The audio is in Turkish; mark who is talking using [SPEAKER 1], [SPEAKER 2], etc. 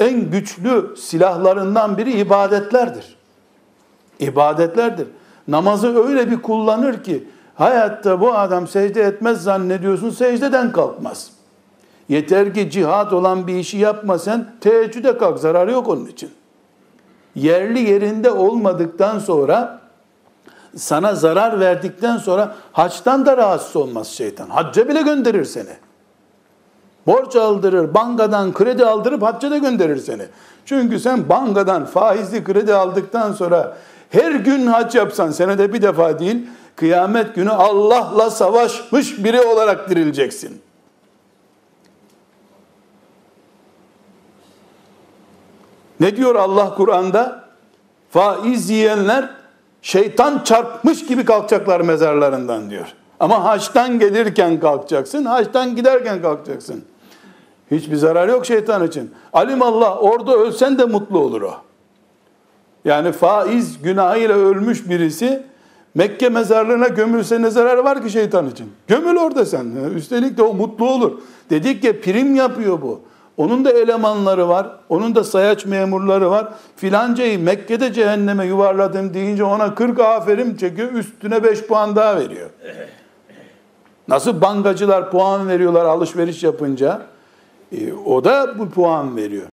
[SPEAKER 1] en güçlü silahlarından biri ibadetlerdir. İbadetlerdir. Namazı öyle bir kullanır ki hayatta bu adam secde etmez zannediyorsun secdeden kalkmaz. Yeter ki cihat olan bir işi yapma sen teheccüde kalk zararı yok onun için. Yerli yerinde olmadıktan sonra sana zarar verdikten sonra haçtan da rahatsız olmaz şeytan. Hacca bile gönderir seni. Borç aldırır, bankadan kredi aldırıp hacca gönderir seni. Çünkü sen bankadan faizli kredi aldıktan sonra her gün hac yapsan senede bir defa değil, kıyamet günü Allah'la savaşmış biri olarak dirileceksin. Ne diyor Allah Kur'an'da? Faiz yiyenler şeytan çarpmış gibi kalkacaklar mezarlarından diyor. Ama haçtan gelirken kalkacaksın, haçtan giderken kalkacaksın. Hiçbir zarar yok şeytan için. Alim Allah orada ölsen de mutlu olur o. Yani faiz günahıyla ölmüş birisi Mekke mezarlığına gömülse ne zararı var ki şeytan için? Gömül orada sen. Üstelik de o mutlu olur. Dedik ya prim yapıyor bu. Onun da elemanları var. Onun da sayaç memurları var. Filancayı Mekke'de cehenneme yuvarladım deyince ona 40 aferin çekiyor. Üstüne 5 puan daha veriyor. Nasıl bankacılar puan veriyorlar alışveriş yapınca? E, o da bu puan veriyor.